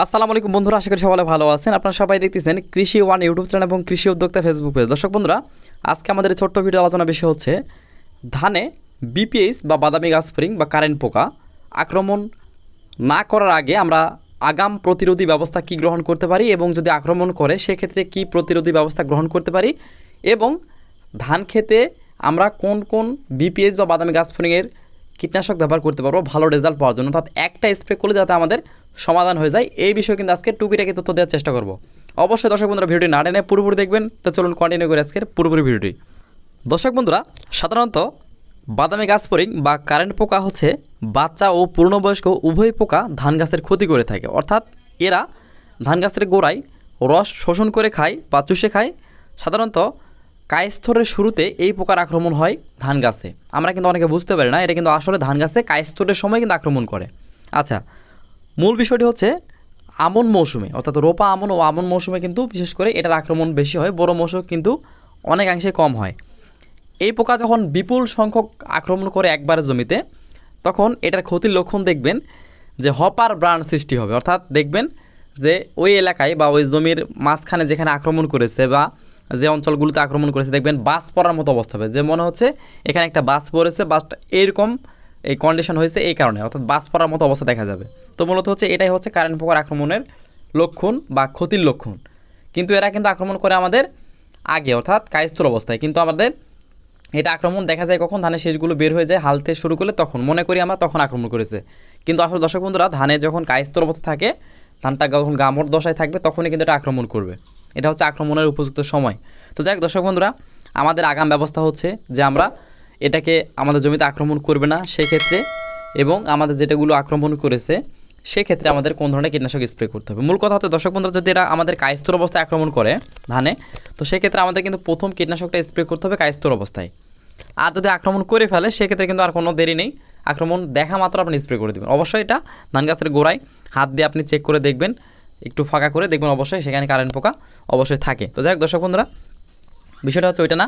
আসসালামু আলাইকুম বন্ধুরা, আশা করি সবাই ভালো আছেন। আপনারা সবাই দেখতেছেন কৃষি ওয়ান ইউটিউব চ্যানেল এবং কৃষি উদ্যোক্তা ফেসবুক পেজ। দর্শক বন্ধুরা, আজকে আমাদের ছোট্ট ভিডিও আলোচনা বিষয় হচ্ছে, ধানে বিপিএস বা বাদামি গাছ স্প্রিং বা কারেন্ট পোকা আক্রমণ না করার আগে আমরা আগাম প্রতিরোধী ব্যবস্থা কি গ্রহণ করতে পারি এবং যদি আক্রমণ করে, সেক্ষেত্রে কি প্রতিরোধী ব্যবস্থা গ্রহণ করতে পারি এবং ধান খেতে আমরা কোন কোন বিপিএস বা বাদামি গাছ স্প্রিংয়ের কীটনাশক ব্যবহার করতে পারব, ভালো রেজাল্ট পাওয়ার জন্য। অর্থাৎ একটা স্প্রে করলে যাতে আমাদের সমাধান হয়ে যায়। এই বিষয়ে কিন্তু আজকে টুকিটাকি তথ্য দেওয়ার চেষ্টা করব। অবশ্যই দর্শক বন্ধুরা, ভিডিওটি না টেনে পুরোপুরি দেখবেন। তো চলুন কন্টিনিউ করে আজকের পুরোপুরি ভিডিওটি। দর্শক বন্ধুরা, সাধারণত বাদামি গাছ স্প্রিং বা কারেন্ট পোকা হচ্ছে বাচ্চা ও পূর্ণবয়স্ক উভয় পোকা ধান গাছের ক্ষতি করে থাকে। অর্থাৎ এরা ধান গাছের গোড়ায় রস শোষণ করে খায় বা চুষে খায়। সাধারণত কায়স্থরের শুরুতে এই পোকার আক্রমণ হয় ধান গাছে। আমরা কিন্তু অনেকে বুঝতে পারি না, এটা কিন্তু আসলে ধান গাছে কায়স্থরের সময় কিন্তু আক্রমণ করে। আচ্ছা মূল বিষয়টি হচ্ছে আমন মৌসুমে, অর্থাৎ রোপা আমন ও আমন মৌসুমে কিন্তু বিশেষ করে এটার আক্রমণ বেশি হয়, বড় মৌসুমে কিন্তু অনেকাংশে কম হয়। এই পোকা যখন বিপুল সংখ্যক আক্রমণ করে একবারে জমিতে, তখন এটার ক্ষতির লক্ষণ দেখবেন যে হপার ব্রাণ সৃষ্টি হবে। অর্থাৎ দেখবেন যে ওই এলাকায় বা ওই জমির মাঝখানে যেখানে আক্রমণ করেছে বা যে অঞ্চলগুলোতে আক্রমণ করেছে, দেখবেন বাস পড়ার মতো অবস্থা হবে। যে মনে হচ্ছে এখানে একটা বাস পড়েছে বাসটা এরকম এই কন্ডিশন হয়েছে এই কারণে, অর্থাৎ বাস পড়ার মতো অবস্থা দেখা যাবে। তো মূলত হচ্ছে এটাই হচ্ছে কারেন্ট পোকার আক্রমণের লক্ষণ বা ক্ষতির লক্ষণ। কিন্তু এরা কিন্তু আক্রমণ করে আমাদের আগে, অর্থাৎ কায়স্থর অবস্থায়। কিন্তু আমাদের এটা আক্রমণ দেখা যায় কখন? ধানের শেষগুলো বের হয়ে যায় হালতে শুরু করলে তখন। মনে করি আমরা তখন আক্রমণ করেছে। কিন্তু আসলে দর্শক বন্ধুরা, ধানে যখন কায়স্থর অবস্থা থাকে, ধানটা যখন গামর দশায় থাকবে, তখনই কিন্তু এটা আক্রমণ করবে। এটা হচ্ছে আক্রমণের উপযুক্ত সময়। তো যাই দর্শক বন্ধুরা, আমাদের আগাম ব্যবস্থা হচ্ছে যে আমরা এটাকে আমাদের জমিতে আক্রমণ করবে না সেক্ষেত্রে এবং আমাদের যেটাগুলো আক্রমণ করেছে সেক্ষেত্রে আমাদের কোন ধরনের কীটনাশক স্প্রে করতে হবে। মূল কথা হচ্ছে, দর্শক বন্ধুরা, যদি এরা আমাদের কায়স্থর অবস্থায় আক্রমণ করে ধানে, তো সেক্ষেত্রে আমাদের কিন্তু প্রথম কীটনাশকটা স্প্রে করতে হবে কায়স্থর অবস্থায়। আর যদি আক্রমণ করে ফেলে, সেক্ষেত্রে কিন্তু আর কোনো দেরি নেই। আক্রমণ দেখা মাত্র আপনি স্প্রে করে দেবেন। অবশ্যই এটা ধান গাছের গোড়ায় হাত দিয়ে আপনি চেক করে দেখবেন। একটু ফাঁকা করে দেখবেন অবশ্যই সেখানে কারেন্ট পোকা অবশ্যই থাকে। তো যাই হোক দর্শক বন্ধুরা, বিষয়টা হচ্ছে ওইটা না।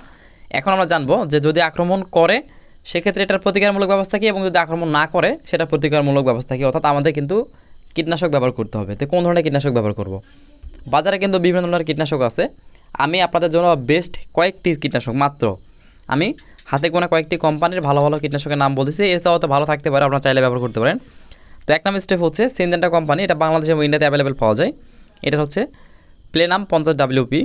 এখন আমরা জানব যে যদি আক্রমণ করে, সেক্ষেত্রে এটার প্রতিকারমূলক ব্যবস্থা কী? এবং যদি আক্রমণ না করে, সেটা প্রতিকারমূলক ব্যবস্থা কী? অর্থাৎ আমাদের কিন্তু কীটনাশক ব্যবহার করতে হবে। তো কোন ধরনের কীটনাশক ব্যবহার করব? বাজারে কিন্তু বিভিন্ন ধরনের কীটনাশক আছে। আমি আপনাদের জন্য বেস্ট কয়েকটি কীটনাশক, মাত্র। আমি হাতে গোনা কয়েকটি কোম্পানির ভালো ভালো কীটনাশকের নাম বলতেছি। এছাড়াও তো ভালো থাকতে পারে, আপনারা চাইলে ব্যবহার করতে পারেন। তো এক নাম স্টেপ হচ্ছে সিনজেন্টা কোম্পানি এটা বাংলাদেশ এবং ইন্ডিয়াতে অ্যাভেলেবেল পাওয়া যায়। এটা হচ্ছে প্লেনাম পঞ্চাশ ডাব্লিউপি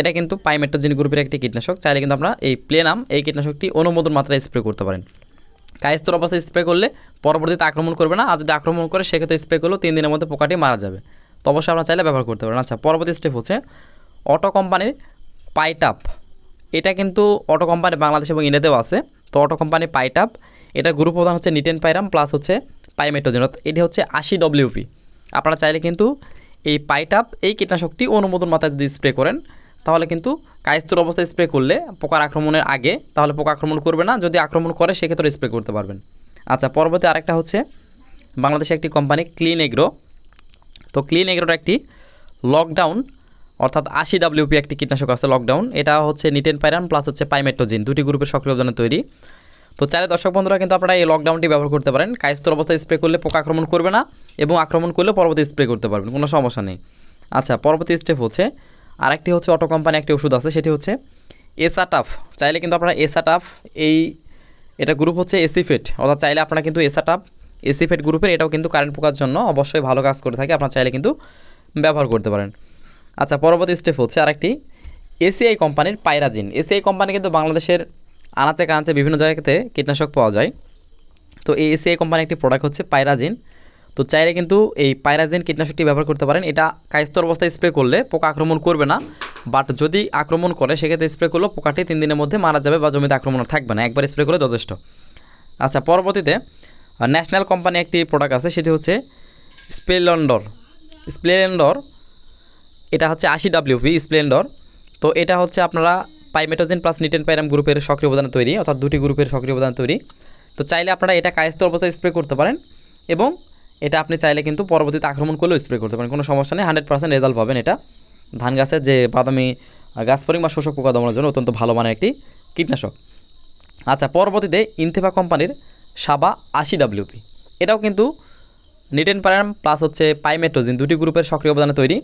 এটা কিন্তু পাইমেট্রোজিন গ্রুপের একটি কীটনাশক। চাইলে কিন্তু আপনারা এই প্লেনাম এই কীটনাশকটি অনুমোদন মাত্রায় স্প্রে করতে পারেন। কায়স্তর অবস্থায় স্প্রে করলে পরবর্তীতে আক্রমণ করবে না। আর যদি আক্রমণ করে, সেক্ষেত্রে স্প্রে করলেও তিন দিনের মধ্যে পোকাটি মারা যাবে। তো অবশ্যই আপনারা চাইলে ব্যবহার করতে পারেন। আচ্ছা পরবর্তী স্টেপ হচ্ছে অটো কোম্পানির পাইটাপ এটা কিন্তু অটো কোম্পানি বাংলাদেশ এবং ইন্ডিয়াতেও আছে। তো অটো কোম্পানি পাইটাপ এটা গ্রুপ প্রধান হচ্ছে নিটেন পাইরাম প্লাস হচ্ছে পাইমেটোজেন এটি হচ্ছে আশি ডব্লিউপি আপনারা চাইলে কিন্তু এই পাইটাপ, এই কীটনাশকটি অনুমোদন মাথায় যদি স্প্রে করেন, তাহলে কিন্তু কায়স্তুর অবস্থায় স্প্রে করলে পোকার আক্রমণের আগে তাহলে পোকা আক্রমণ করবে না, যদি আক্রমণ করে সেক্ষেত্রে স্প্রে করতে পারবেন। আচ্ছা পরবর্তী আরেকটা হচ্ছে বাংলাদেশে একটি কোম্পানি ক্লিন এগ্রো তো ক্লিন এগ্রোর একটি লকডাউন অর্থাৎ আশি ডাব্লিউপি একটি কীটনাশক আছে লকডাউন এটা হচ্ছে নিটেন পাইরান প্লাস হচ্ছে পাইমেট্রোজিন দুটি গ্রুপের সক্রিয় উপাদানে তৈরি। তো চাইলে দর্শক বন্ধুরা কিন্তু আপনারা এই লকডাউনটি ব্যবহার করতে পারেন। কায়স্তর অবস্থায় স্প্রে করলে পোকা আক্রমণ করবে না এবং আক্রমণ করলে পরবর্তী স্প্রে করতে পারবেন, কোনো সমস্যা নেই। আচ্ছা পরবর্তী স্টেপ হচ্ছে, আরেকটি হচ্ছে অটো কোম্পানি একটি ওষুধ আছে, সেটি হচ্ছে এসাটাফ চাইলে কিন্তু আপনারা এসাটাফ এই, এটা গ্রুপ হচ্ছে এসিফেট অর্থাৎ চাইলে আপনারা কিন্তু এসাটাফ এসিফেট গ্রুপের এটাও কিন্তু কারেন্ট পোকার জন্য অবশ্যই ভালো কাজ করে থাকে, আপনারা চাইলে কিন্তু ব্যবহার করতে পারেন। আচ্ছা পরবর্তী স্টেপ হচ্ছে আরেকটি এসিআই কোম্পানির পাইরাজিন। এসিআই কোম্পানি কিন্তু বাংলাদেশের আনাচে কানাচে বিভিন্ন জায়গাতে কীটনাশক পাওয়া যায়। তো এই এসিআই কোম্পানির একটি প্রোডাক্ট হচ্ছে পাইরাজিন। তো চাইলে কিন্তু এই পাইরাজিন কীটনাশকটি ব্যবহার করতে পারেন। এটা কায়স্তর অবস্থায় স্প্রে করলে পোকা আক্রমণ করবে না। বাট যদি আক্রমণ করে, সেক্ষেত্রে স্প্রে করলেও পোকাটি তিন দিনের মধ্যে মারা যাবে বা জমিতে আক্রমণ থাকবে না। একবার স্প্রে করলে যথেষ্ট। আচ্ছা পরবর্তীতে ন্যাশনাল কোম্পানি একটি প্রোডাক্ট আছে। সেটি হচ্ছে স্প্লেন্ডর স্প্লেন্ডর এটা হচ্ছে আশি ডাব্লিউপি স্প্লেন্ডর তো এটা হচ্ছে আপনারা পাইমেটোজেন প্লাস নিটেন পাইরাম গ্রুপের সক্রিয় উপাদান তৈরি, অর্থাৎ দুটি গ্রুপের সক্রিয় উপাদান তৈরি। তো চাইলে আপনারা এটা কায়স্ত অবস্থায় স্প্রে করতে পারেন এবং এটা আপনি চাইলে কিন্তু পরবর্তীতে আক্রমণ করলেও স্প্রে করতে পারেন। কোনো সমস্যা নেই হান্ড্রেড পার্সেন্ট রেজাল্ট পাবেন এটা। ধান গাছের যে বাদামি গাছ পরিং বা শোষক পোকা দমনের জন্য অত্যন্ত ভালো মানের একটি কীটনাশক। আচ্ছা পরবর্তীতে ইনথেফা কোম্পানির সাবা আশি ডাব্লিউপি এটাও কিন্তু নিটেন প্যারাম প্লাস হচ্ছে পাইমেট্রোজিন দুটি গ্রুপের সক্রিয় অবদানে তৈরি।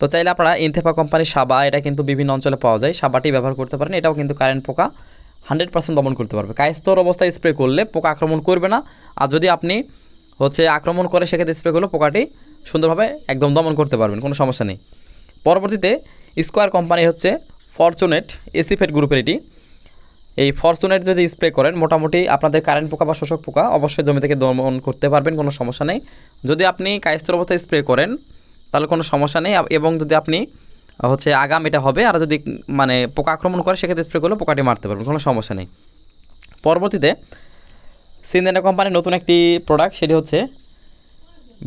তো চাইলে আপনারা ইনথেফা কোম্পানির সাবা, এটা কিন্তু বিভিন্ন অঞ্চলে পাওয়া যায়। সাবাটি ব্যবহার করতে পারেন, এটাও কিন্তু কারেন্ট পোকা হান্ড্রেড পার্সেন্ট দমন করতে পারবে। কায়স্তর অবস্থায় স্প্রে করলে পোকা আক্রমণ করবে না। আর যদি আপনি হচ্ছে আক্রমণ করে, সেক্ষেত্রে স্প্রে করলে পোকাটি সুন্দরভাবে একদম দমন করতে পারবেন, কোনো সমস্যা নেই। পরবর্তীতে স্কোয়ার কোম্পানি হচ্ছে ফরচুনেট এসিফেট গ্রুপের এটি। এই ফরচুনেট যদি স্প্রে করেন, মোটামুটি আপনাদের কারেন্ট পোকা বা শোষক পোকা অবশ্যই জমি থেকে দমন করতে পারবেন, কোনো সমস্যা নেই। যদি আপনি কায়স্তর অবস্থায় স্প্রে করেন তাহলে কোনো সমস্যা নেই। এবং যদি আপনি, হচ্ছে আগাম এটা হবে, আর যদি মানে পোকা আক্রমণ করে, সেক্ষেত্রে স্প্রে করলে পোকাটি মারতে পারবেন, কোনো সমস্যা নেই। পরবর্তীতে, সিনদেনা কোম্পানির নতুন একটি প্রোডাক্ট সেটি হচ্ছে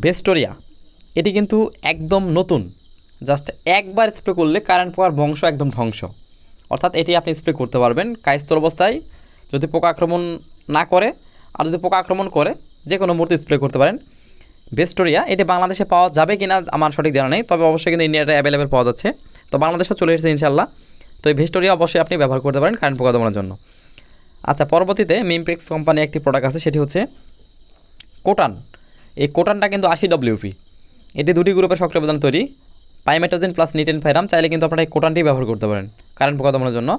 ভেস্টোরিয়া এটি কিন্তু একদম নতুন জাস্ট একবার স্প্রে করলে কারেন্ট পোকার বংশ একদম ধ্বংস। অর্থাৎ এটি আপনি স্প্রে করতে পারবেন কায়স্তর অবস্থায়। যদি পোকা আক্রমণ না করে, আর যদি পোকা আক্রমণ করে যে কোনো মুহূর্তে স্প্রে করতে পারেন। ভেস্টোরিয়া এটি বাংলাদেশে পাওয়া যাবে কি না আমার সঠিক জানা নেই, তবে অবশ্যই কিন্তু ইন্ডিয়াতে অ্যাভেলেবেল পাওয়া যাচ্ছে। তো বাংলাদেশেও চলে এসেছে ইনশাল্লাহ তো এই ভেস্টোরিয়া অবশ্যই আপনি ব্যবহার করতে পারেন কারেন্ট পোকা দমানোর জন্য। আচ্ছা পরবর্তীতে মিমপ্রিক্স কোম্পানি একটি প্রোডাক্ট আছে, সেটি হচ্ছে কোটান এই কোটানটা কিন্তু আশি ডব্লিউপি এটি দুটি গ্রুপের সক্রিয় অবদান তৈরি। পাইমেটোজেন প্লাস নিটেন ফাইরাম চাইলে কিন্তু আপনারা এই কোটানটি ব্যবহার করতে পারেন কারেন্ট পোকা দমানোর জন্য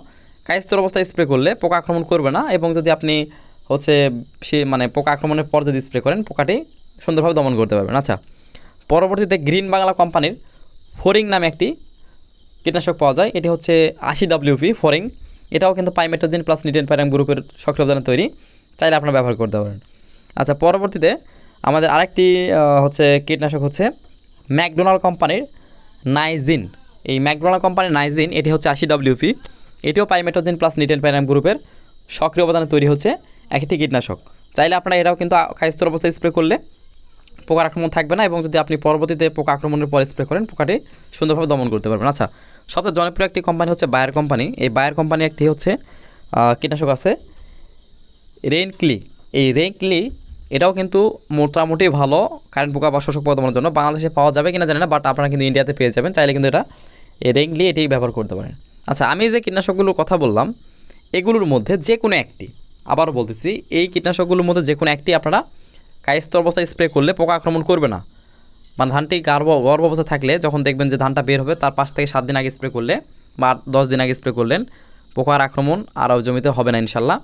কায়স্তর অবস্থায় স্প্রে করলে পোকা আক্রমণ করবে না, এবং যদি আপনি হচ্ছে সে মানে পোকা আক্রমণের পর যদি স্প্রে করেন, পোকাটি সুন্দরভাবে দমন করতে পারবেন। আচ্ছা পরবর্তীতে গ্রিন বাংলা কোম্পানির ফোরিং নামে একটি কীটনাশক পাওয়া যায়। এটি হচ্ছে আশি ডাব্লিউপি ফোরিং। এটাও কিন্তু পাইমেট্রোজিন প্লাস নিটেন প্যারাম গ্রুপের সক্রিয় অবদানে তৈরি। চাইলে আপনারা ব্যবহার করতে পারেন। আচ্ছা পরবর্তীতে আমাদের আরেকটি হচ্ছে কীটনাশক হচ্ছে ম্যাকডোনাল্ড কোম্পানির নাইজিন। এই ম্যাকডোনাল্ড কোম্পানির নাইজিন, এটি হচ্ছে আশি ডাব্লিউপি এটিও পাইমেট্রোজিন প্লাস নিটেন প্যারাম গ্রুপের সক্রিয় অবদানে তৈরি হচ্ছে একটি কীটনাশক। চাইলে আপনারা এটাও কিন্তু কায়স্তর অবস্থায় স্প্রে করলে পোকার আক্রমণ থাকবে না এবং যদি আপনি পরবর্তীতে পোকা আক্রমণের পরে স্প্রে করেন, পোকাটি সুন্দরভাবে দমন করতে পারবেন। আচ্ছা সবচেয়ে জনপ্রিয় একটি কোম্পানি হচ্ছে বায়ার কোম্পানি এই বায়ার কোম্পানি একটি হচ্ছে কীটনাশক আছে রেইনক্লি এই রেইনক্লি এটাও কিন্তু মোটামুটি ভালো কারেন্ট পোকা বা শোষক পোকা দমনের জন্য। বাংলাদেশে পাওয়া যাবে কিনা জানি না বাট আপনারা কিন্তু ইন্ডিয়াতে পেয়ে যাবেন। চাইলে কিন্তু এটা এই রেইনক্লি এটি ব্যবহার করতে পারেন। আচ্ছা আমি যে কীটনাশকগুলোর কথা বললাম, এগুলোর মধ্যে যে কোনো একটি, আবারও বলতেছি, এই কীটনাশকগুলোর মধ্যে যে কোনো একটি আপনারা কায়স্ত অবস্থায় স্প্রে করলে পোকা আক্রমণ করবে না। মানে ধানটি গর্ভ গর্ভ অবস্থা থাকলে যখন দেখবেন যে ধানটা বের হবে, তার পাঁচ থেকে সাত দিন আগে স্প্রে করলে বা দশ দিন আগে স্প্রে করলেন, পোকার আক্রমণ আর জমিতে হবে না ইনশাল্লাহ।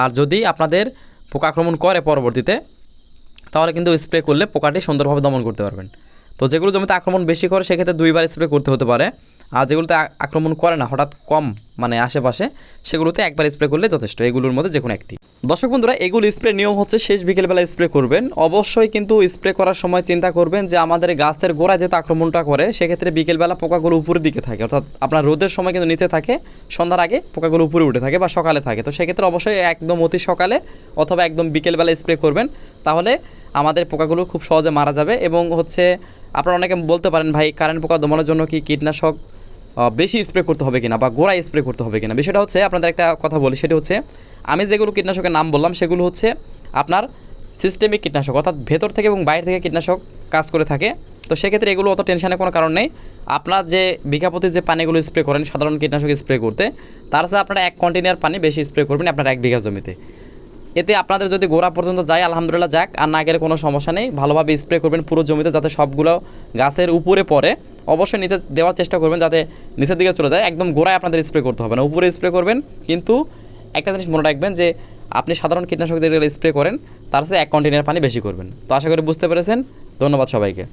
আর যদি আপনাদের পোকা আক্রমণ করে পরবর্তীতে, তাহলে কিন্তু স্প্রে করলে পোকাটি সুন্দরভাবে দমন করতে পারবেন। তো যেগুলো জমিতে আক্রমণ বেশি করে, সেক্ষেত্রে দুইবার স্প্রে করতে হতে পারে। আর যেগুলোতে আক্রমণ করে না, হঠাৎ কম মানে আশেপাশে, সেগুলোতে একবার স্প্রে করলে যথেষ্ট, এগুলোর মধ্যে যে কোনো একটি। দর্শক বন্ধুরা, এগুলো স্প্রে নিয়ম হচ্ছে শেষ বিকেলবেলা স্প্রে করবেন। অবশ্যই কিন্তু স্প্রে করার সময় চিন্তা করবেন যে আমাদের গাছের গোড়ায় যেহেতু আক্রমণটা করে, সেক্ষেত্রে বিকেলবেলা পোকাগুলো উপরের দিকে থাকে। অর্থাৎ আপনার রোদের সময় কিন্তু নিচে থাকে, সন্ধ্যার আগে পোকাগুলো উপরে উঠে থাকে বা সকালে থাকে। তো সেক্ষেত্রে অবশ্যই একদম অতি সকালে অথবা একদম বিকেলবেলা স্প্রে করবেন। তাহলে আমাদের পোকাগুলো খুব সহজে মারা যাবে এবং হচ্ছে আপনারা অনেকে বলতে পারেন, ভাই কারেন্ট পোকা দমানোর জন্য কি কীটনাশক বেশি স্প্রে করতে হবে কিনা বা গোড়া স্প্রে করতে হবে কিনা। বিষয়টা হচ্ছে, আপনাদের একটা কথা বলি, সেটা হচ্ছে, আমি যেগুলো কীটনাশকের নাম বললাম, সেগুলো হচ্ছে আপনার সিস্টেমিক কীটনাশক, অর্থাৎ ভেতর থেকে এবং বাইরে থেকে কীটনাশক কাজ করে থাকে। তো সেক্ষেত্রে এগুলো অত টেনশনের কোনো কারণ নেই। আপনার যে বিঘাপতি যে পানিগুলো স্প্রে করেন, সাধারণ কীটনাশক স্প্রে করতে, তার সাথে আপনারা এক কন্টেনার পানি বেশি স্প্রে করবেন আপনার এক বিঘা জমিতে। এতে আপনাদের যদি গোড়া পর্যন্ত যায়, আলহামদুলিল্লাহ যাক, আর না গেলে কোনো সমস্যা নেই। ভালোভাবে স্প্রে করবেন পুরো জমিতে যাতে সবগুলো গাছের উপরে পড়ে। অবশ্যই নিচে দেওয়ার চেষ্টা করবেন যাতে নিচের দিকে চলে যায়। একদম গোড়ায় আপনাদের স্প্রে করতে হবে না, উপরে স্প্রে করবেন। কিন্তু একটা জিনিস মনে রাখবেন যে, আপনি সাধারণ কীটনাশক দিয়ে স্প্রে করেন, তার সাথে এক কন্টেনার পানি বেশি করবেন। তো আশা করি বুঝতে পেরেছেন। ধন্যবাদ সবাইকে।